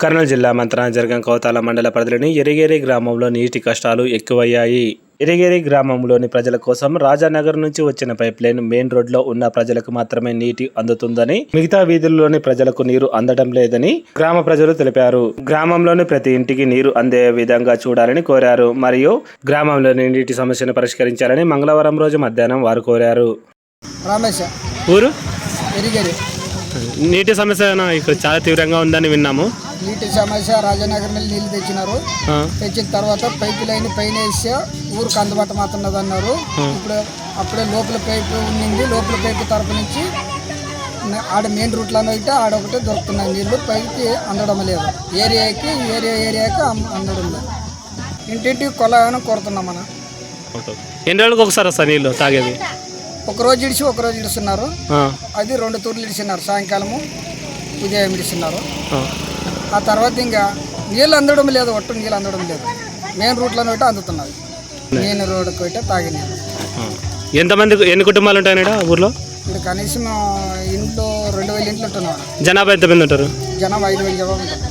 కర్నూలు జిల్లా మంత్రాంజర్గం కౌతాల మండల పరిధిలోని ఎరిగేరి గ్రామంలో నీటి కష్టాలు ఎక్కువయ్యాయి. ఎరిగేరి గ్రామంలోని ప్రజల కోసం రాజానగర్ నుంచి వచ్చిన పైప్ లైన్ మెయిన్ రోడ్లో ఉన్న ప్రజలకు మాత్రమే నీటి అందుతుందని మిగతా వీధుల్లోని ప్రజలకు నీరు అందడం లేదని గ్రామ ప్రజలు తెలిపారు. గ్రామంలోని ప్రతి ఇంటికి నీరు అందే విధంగా చూడాలని కోరారు. మరియు గ్రామంలోని నీటి సమస్యను పరిష్కరించాలని మంగళవారం రోజు మధ్యాహ్నం వారు కోరారు. రమేష్ ఊరు? నీటి సమస్య ఇక్కడ చాలా తీవ్రంగా ఉందని విన్నాము. నీటి సమస్య రాజనగర్ నుంచి నీళ్ళు తెచ్చినారు. తెచ్చిన తర్వాత పైపు లైన్ పైన వేస్తే ఊరికి అందుబాటు మాత్రం అన్నారు. ఇప్పుడు అప్పుడే లోపల పైపు ఉండింది. లోపల పైపు తరపు నుంచి ఆడ మెయిన్ రూట్లోనే అయితే ఆడ ఒకటే దొరుకుతున్నాయి నీళ్ళు. పైకి అందడం లేదు. ఏరియాకి ఏరియా ఏరియాకి అందడం లేదు. ఇంటింటికి కొలాయని కోరుతున్నాం మనం. ఎన్ని రోజులకు ఒకసారి వస్తా నీళ్ళు తాగేది? ఒక రోజు ఇడిచి ఒక రోజు ఇడుస్తున్నారు. అది రెండు తూర్లు ఇడిచినారు. సాయంకాలము ఉదయం ఇడిస్తున్నారు ఆ. ఆ తర్వాత ఇంకా నీళ్ళు అందడం లేదు ఒట్టు నీళ్ళు అందడం లేదు. మెయిన్ రూట్లోనే ఒకటి అందుతున్నది. మెయిన్ రోడ్డుకి ఒకటి తాగే నీళ్ళు. ఎంతమంది ఎన్ని కుటుంబాలు ఉంటాయి ఊర్లో? ఇప్పుడు కనీసం ఇంట్లో రెండు వేల ఇంట్లు ఉంటున్నాం. జనాభా ఎంతమంది ఉంటారు? జనం ఐదు వేల జవాబు ఉంటుంది.